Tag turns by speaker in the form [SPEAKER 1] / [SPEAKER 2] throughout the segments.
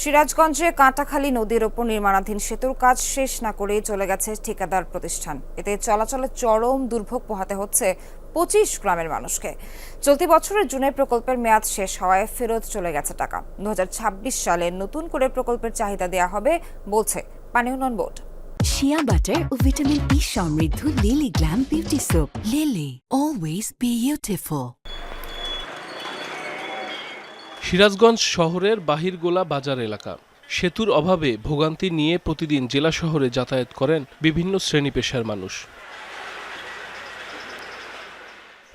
[SPEAKER 1] সিরাজগঞ্জে কাঁটাখালী নদীর ওপর নির্মাণাধীন সেতুর কাজ শেষ না করেই চলে গেছে ঠিকাদার প্রতিষ্ঠান। এতে চলাচলে চরম দুর্ভোগ পোহাতে হচ্ছে পঁচিশ গ্রামের মানুষকে। চলতি বছরের জুনে প্রকল্পের মেয়াদ শেষ হওয়ায় ফেরত চলে গেছে টাকা। দু হাজার ছাব্বিশ সালে নতুন করে প্রকল্পের চাহিদা দেওয়া হবে বলছে পানি উন্নয়ন বোর্ড।
[SPEAKER 2] শিয়া বাটার ও ভিটামিন ই সমৃদ্ধ Lily glam beauty soap, Lily always beautiful
[SPEAKER 3] Sirajganj শহরের বাহিরগোলা বাজার এলাকা। সেতুর অভাবে ভোগান্তি নিয়ে প্রতিদিন জেলা শহরে যাতায়াত করেন বিভিন্ন শ্রেণি পেশার মানুষ।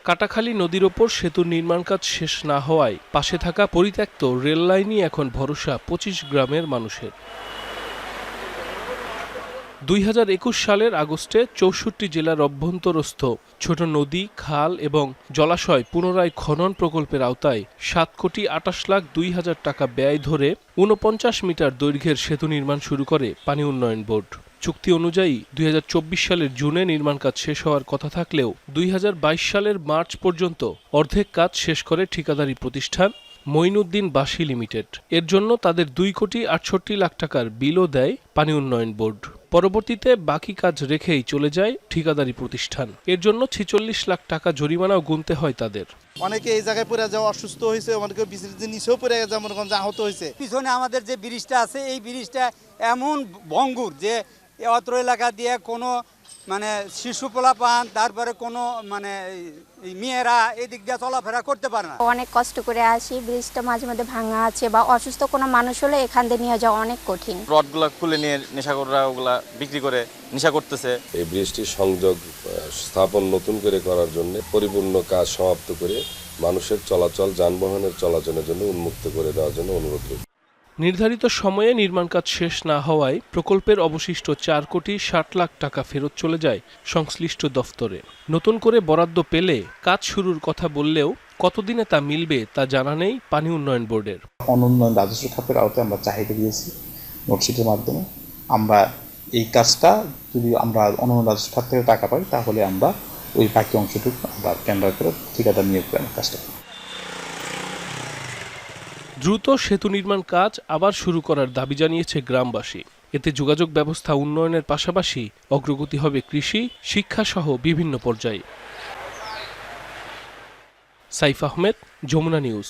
[SPEAKER 3] কাটাখালী নদীর ওপর সেতুর নির্মাণ কাজ শেষ না হওয়ায় পাশে থাকা পরিত্যক্ত রেললাইনই এখন ভরসা পঁচিশ গ্রামের মানুষের। দুই হাজার একুশ সালের আগস্টে চৌষট্টি জেলার অভ্যন্তরস্থ ছোট নদী, খাল এবং জলাশয় পুনরায় খনন প্রকল্পের আওতায় সাত কোটি আটাশ লাখ দুই হাজার টাকা ব্যয় ধরে ঊনপঞ্চাশ মিটার দৈর্ঘ্যের সেতু নির্মাণ শুরু করে পানি উন্নয়ন বোর্ড। চুক্তি অনুযায়ী দুই হাজার চব্বিশ সালের জুনে নির্মাণ কাজ শেষ হওয়ার কথা থাকলেও দুই হাজার বাইশ সালের মার্চ পর্যন্ত অর্ধেক কাজ শেষ করে ঠিকাদারি প্রতিষ্ঠান মঈনুদ্দিন বাসি লিমিটেড। এর জন্য তাদের দুই কোটি আটষট্টি লাখ টাকার বিলও দেয় পানি উন্নয়ন বোর্ড। পরবর্তীতে বাকি কাজ রেখেই চলে যায় ঠিকাদারি প্রতিষ্ঠান। এর জন্য ছেচল্লিশ লাখ টাকা জরিমানাও গুনতে হয় তাদের।
[SPEAKER 4] অনেকে এই জায়গায় পড়ে যাওয়া অসুস্থ হয়েছে অনেকে বিচলিত নিচেও পড়ে গেছে যেমন আহত হয়েছে।
[SPEAKER 5] পিছনে আমাদের যে ব্রিজটা আছে এই ব্রিজটা এমন ভঙ্গুর যে এ অত্র এলাকা দিয়ে কোনো মানে শিশু পোলাপান তারপরে কোনো মানে এই মেয়েরা এদিক দিয়ে চলাফেরা করতে পারে না।
[SPEAKER 6] অনেক কষ্ট করে আসি ব্রিজটা মাঝে মধ্যে ভাঙা আছে বা অসুস্থ কোনো মানুষ হলে এখান দিয়ে নিয়ে যাওয়া অনেক কঠিন।
[SPEAKER 7] রডগুলা খুলে নিয়ে নেশাখোররা ওগুলা বিক্রি করে নেশা করতেছে।
[SPEAKER 8] এই ব্রিজটির সংযোগ স্থাপন নতুন করে করার জন্য পরিপূর্ণ কাজ সমাপ্ত করে মানুষের চলাচল যানবাহনের চলাচলের জন্য উন্মুক্ত করে দেওয়ার জন্য অনুরোধ করি
[SPEAKER 3] নির্ধারিত সময়ে নির্মাণ কাজ শেষ না হওয়ায় প্রকল্পের অবশিষ্ট চার কোটি ষাট লাখ টাকা ফেরত চলে যায় সংশ্লিষ্ট দফতরে। নতুন করে বরাদ্দ পেলে কাজ শুরুর কথা বললেও কতদিনে তা মিলবে তা জানা নেই পানি উন্নয়ন বোর্ডের।
[SPEAKER 9] অনুন্নয়ন রাজস্ব খাতের আওতায় আমরা চাহিদা দিয়েছি নোটশিটের মাধ্যমে। আমরা এই কাজটা যদি আমরা অনুন্নয়ন রাজস্ব খাত থেকে টাকা পাই, তাহলে আমরা ওই বাকি অংশটুকু আমরা টেন্ডার করে ঠিকাদার নিয়োগ করে কাজটা।
[SPEAKER 3] দ্রুত সেতু নির্মাণ কাজ আবার শুরু করার দাবি জানিয়েছে গ্রামবাসী। এতে যোগাযোগ ব্যবস্থা উন্নয়নের পাশাপাশি অগ্রগতি হবে কৃষি শিক্ষাসহ বিভিন্ন পর্যায়ে। সাইফ আহমেদ, যমুনা নিউজ।